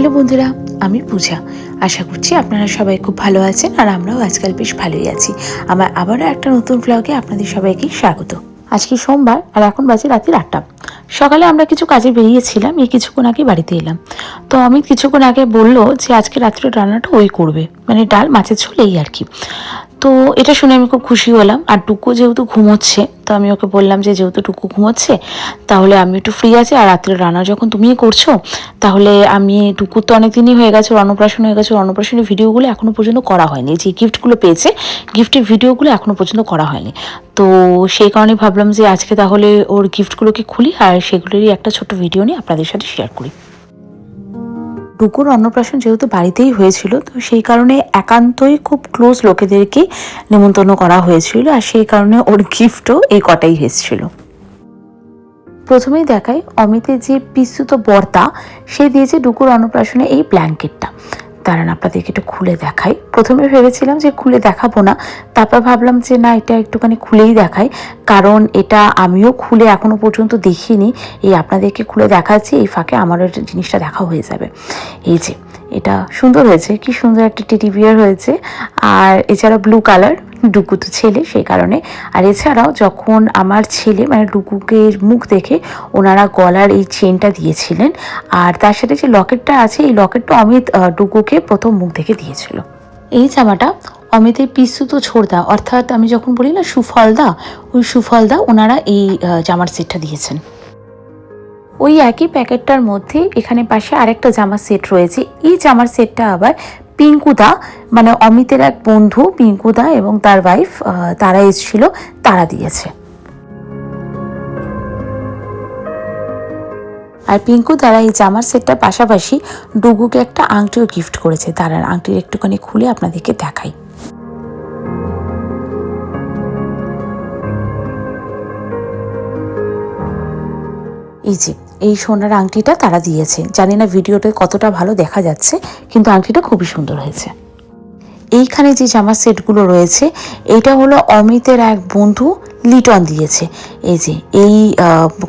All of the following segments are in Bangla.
হ্যালো বন্ধুরা, আমি পূজা। আশা করছি আপনারা সবাই খুব ভালো আছেন আর আমরাও আজকাল বেশ ভালোই আছি। আমার আবারও একটা নতুন ব্লগে আপনাদের সবাইকে স্বাগত। আজকে সোমবার আর এখন বাজে রাতের আটটা। সকালে আমরা কিছু কাজে বেরিয়েছিলাম, এই কিছুক্ষণ আগে বাড়িতে এলাম। তো অমিত কিছুক্ষণ আগে বলল যে আজকে রাত্রে রান্নাটা ওই করবে মানে ডাল মাছের ঝোল এই আর কি। তো এটা শুনে আমি খুব খুশি হলাম। আর টুকু যেহেতু ঘুমোচ্ছে, তো আমি ওকে বললাম যে, যেহেতু টুকু ঘুমোচ্ছে, তাহলে আমি একটু ফ্রি আছি আর রাত্রে রান্না যখন তুমিই করছ, তাহলে আমি, টুকুর তো অনেক দিনই হয়ে গেছে অন্নপ্রাশন হয়ে গেছে অন্নপ্রাশনের ভিডিওগুলো এখনও পর্যন্ত করা হয়নি। যে গিফটগুলো পেয়েছে গিফটের ভিডিওগুলো এখনও পর্যন্ত করা হয়নি। তো সেই কারণে ভাবলাম যে, আজকে তাহলে ওর গিফটগুলোকে খুলি আর সেগুলোরই একটা ছোট ভিডিও নিয়ে আপনাদের সাথে শেয়ার করি। টুকুর অন্নপ্রাশন যেহেতু বাড়িতেই হয়েছিল, তো সেই কারণে একান্তই খুব ক্লোজ লোকেদেরকে নিমন্ত্রণ করা হয়েছিল আর সেই কারণে ওর গিফটও এই কটাই এসেছিল। প্রথমেই দেখায় অমিতের যে পিস্তুত বর্তা, সে দিয়েছে ডুকুর অন্নপ্রাশনে এই ব্ল্যাঙ্কেটটা দাঁড়ান, আপনাদেরকে একটু খুলে দেখাই। প্রথমে ভেবেছিলাম যে খুলে দেখাবো না, তারপর ভাবলাম যে না, এটা একটুখানি খুলেই দেখাই। কারণ এটা আমিও খুলে এখনও পর্যন্ত দেখিনি। এই আপনাদেরকে খুলে দেখাচ্ছি, এই ফাঁকে আমারও জিনিসটা দেখা হয়ে যাবে। এই যে, এটা সুন্দর হয়েছে, কি সুন্দর একটা টেডি বিয়ার হয়েছে। আর এছাড়া ব্লু কালার ডুকু তো ছেলে সেই কারণে। আর এছাড়াও যখন আমার ছেলে মানে ডুকুকে মুখ দেখে ওনারা গলার এই চেনটা দিয়েছিলেন আর তার সাথে যে লকেটটা আছে এই লকেটটা অমিত ডুকুকে প্রথম মুখ দেখে দিয়েছিল। এই জামাটা অমিতের পিসুতো ছোড়দা অর্থাৎ আমি যখন বলি না সুফলদা ওই সুফলদা ওনারা এই জামার সেটটা দিয়েছেন। ওই একই প্যাকেটটার মধ্যে এখানে পাশে আরেকটা জামার সেট রয়েছে। এই জামার সেটটা আবার পিঙ্কুদা মানে অমিতের এক বন্ধু পিঙ্কুদা এবং তার ওয়াইফ তারা এসেছিল, তারা দিয়েছে। আর পিঙ্কু, তারা এই জামার সেটটার পাশাপাশি ডুগুকে একটা আংটিও গিফট করেছে। তারা আংটির একটুখানি খুলে আপনাদেরকে দেখাই। এই যে, এই সোনার আংটিটা তারা দিয়েছে। জানি না ভিডিওতে কতটা ভালো দেখা যাচ্ছে, কিন্তু আংটিটা খুবই সুন্দর হয়েছে। এইখানে যে জামা সেটগুলো রয়েছে এটা হলো অমিতের এক বন্ধু লিটন দিয়েছে। এই যে, এই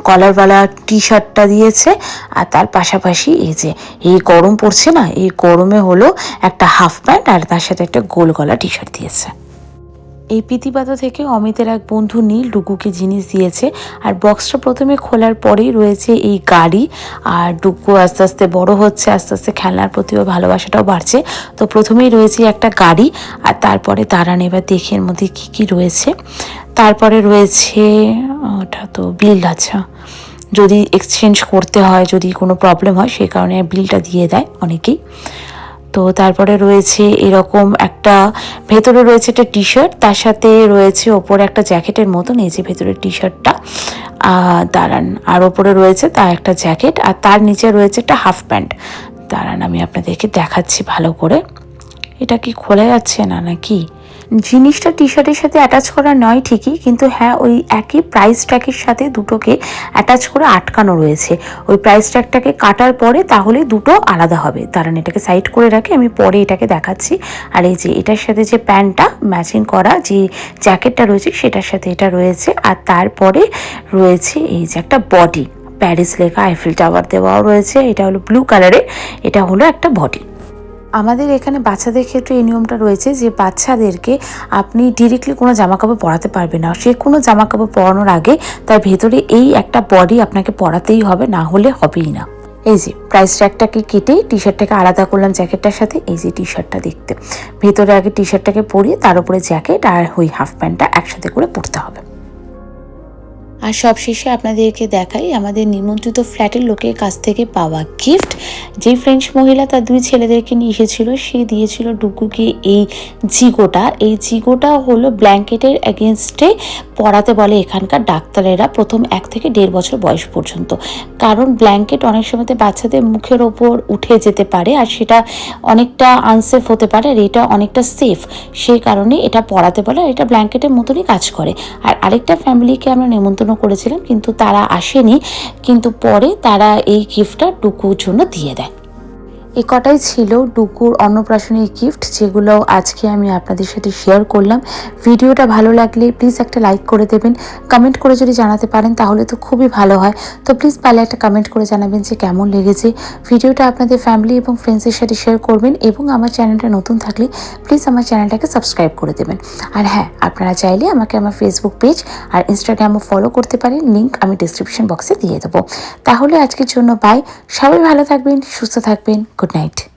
কলারওয়ালা টি শার্টটা দিয়েছে, আর তার পাশাপাশি এই যে, এই গরম পড়ছে না, এই গরমে হলো একটা হাফ প্যান্ট আর তার সাথে একটা গোল গলা টি শার্ট দিয়েছে। এই পিতিপাতা থেকে অমিতের এক বন্ধু নীল ডুগুকে জিনিস দিয়েছে আর বক্সটা প্রথমে খোলার পরেই রয়েছে এই গাড়ি আর ডুকু আস্তে আস্তে বড় হচ্ছে, আস্তে আস্তে খেলনার প্রতিও ভালোবাসাটাও বাড়ছে। তো প্রথমেই রয়েছে একটা গাড়ি আর তারপরে দাঁড়ান, এবার দেখে এর মধ্যে কী কী রয়েছে। তারপরে রয়েছে, ওটা তো বিল আচ্ছা। যদি এক্সচেঞ্জ করতে হয়, যদি কোনো প্রবলেম হয় সেই কারণে বিলটা দিয়ে দেয় অনেকেই। তো তারপরে রয়েছে এরকম একটা, ভেতরে রয়েছে একটা টি শার্ট তার সাথে রয়েছে ওপরে একটা জ্যাকেটের মতন, এই যে ভেতরের টি শার্টটা দাঁড়ান। আর ওপরে রয়েছে তার একটা জ্যাকেট, আর তার নিচে রয়েছে একটা হাফ প্যান্ট। দাঁড়ান, আমি আপনাদেরকে দেখাচ্ছি ভালো করে। এটা কি খোলা যাচ্ছে না নাকি? জিনিসটা টি শার্টের সাথে অ্যাটাচ করা নয় ঠিকই, কিন্তু হ্যাঁ ওই একই প্রাইস ট্র্যাকের সাথে দুটোকে অ্যাটাচ করে আটকানো রয়েছে। ওই প্রাইস ট্র্যাকটাকে কাটার পরে তাহলে দুটো আলাদা হবে। দাঁড়ান, এটাকে সাইড করে রাখি, আমি পরে এটাকে দেখাচ্ছি। আর এই যে এটার সাথে যে প্যান্টটা ম্যাচিং করা, যে জ্যাকেটটা রয়েছে, সেটার সাথে এটা রয়েছে। আর তারপরে রয়েছে এই যে একটা বডি প্যারিস লেখা আইফেল টাওয়ার দেওয়াও রয়েছে, এটা হলো ব্লু কালারের এটা হলো একটা বডি আমাদের এখানে বাচ্চাদের ক্ষেত্রে এই নিয়মটা রয়েছে যে বাচ্চাদেরকে আপনি ডিরেক্টলি কোনো জামা কাপড় পরাতে পারবেন না। সে কোনো জামা কাপড় পরানোর আগে তার ভেতরে এই একটা বডি আপনাকে পরাতেই হবে, না হলে হবেই না। এই যে প্রাইস ট্র্যাকটাকে কেটে টি শার্টটাকে আলাদা করলাম জ্যাকেটটার সাথে, এই যে টি শার্টটা দেখতে। ভেতরে আগে টি শার্টটাকে পরিয়ে তার উপরে জ্যাকেট আর ওই হাফ প্যান্টটা একসাথে করে পরতে হবে। আর সবশেষে আপনাদেরকে দেখাই আমাদের নিমন্ত্রিত ফ্ল্যাটের লোকের কাছ থেকে পাওয়া গিফট যেই ফ্রেঞ্চ মহিলা তার দুই ছেলেদেরকে নিয়ে এসেছিল, সে দিয়েছিল ডুগুকে এই জিগোটা। এই জিগোটা হলো ব্ল্যাঙ্কেটের এগেনস্টে পড়াতে বলে এখানকার ডাক্তারেরা প্রথম এক থেকে দেড় বছর বয়স পর্যন্ত। কারণ ব্ল্যাঙ্কেট অনেক সময়তে বাচ্চাদের মুখের ওপর উঠে যেতে পারে আর সেটা অনেকটা আনসেফ হতে পারে আর এটা অনেকটা সেফ সেই কারণে এটা পড়াতে বলে আর এটা ব্ল্যাঙ্কেটের মতনই কাজ করে। আর আরেকটা ফ্যামিলিকে আমরা নেমন্তন্ন করেছিলাম কিন্তু তারা আসেনি। কিন্তু পরে তারা এই গিফটটা টুকুর জন্য দিয়ে দেয়। এ কটাই ছিল ডুকুর অন্নপ্রাশনের গিফট যেগুলো আজকে আমি আপনাদের সাথে শেয়ার করলাম। ভিডিওটা ভালো লাগলে প্লিজ একটা লাইক করে দেবেন। কমেন্ট করে যদি জানাতে পারেন তাহলে তো খুবই ভালো হয়। তো প্লিজ পালে একটা কমেন্ট করে জানাবেন যে কেমন লেগেছে। ভিডিওটা আপনাদের ফ্যামিলি এবং ফ্রেন্ডসের সাথে শেয়ার করবেন এবং আমার চ্যানেলটা নতুন থাকলে প্লিজ আমার চ্যানেলটাকে সাবস্ক্রাইব করে দেবেন। আর হ্যাঁ আপনারা চাইলে আমাকে আমার ফেসবুক পেজ আর ইনস্টাগ্রামও ফলো করতে পারেন। লিঙ্ক আমি ডিসক্রিপশন বক্সে দিয়ে দেবো। তাহলে আজকের জন্য বাই সবাই ভালো থাকবেন, সুস্থ থাকবেন। Good night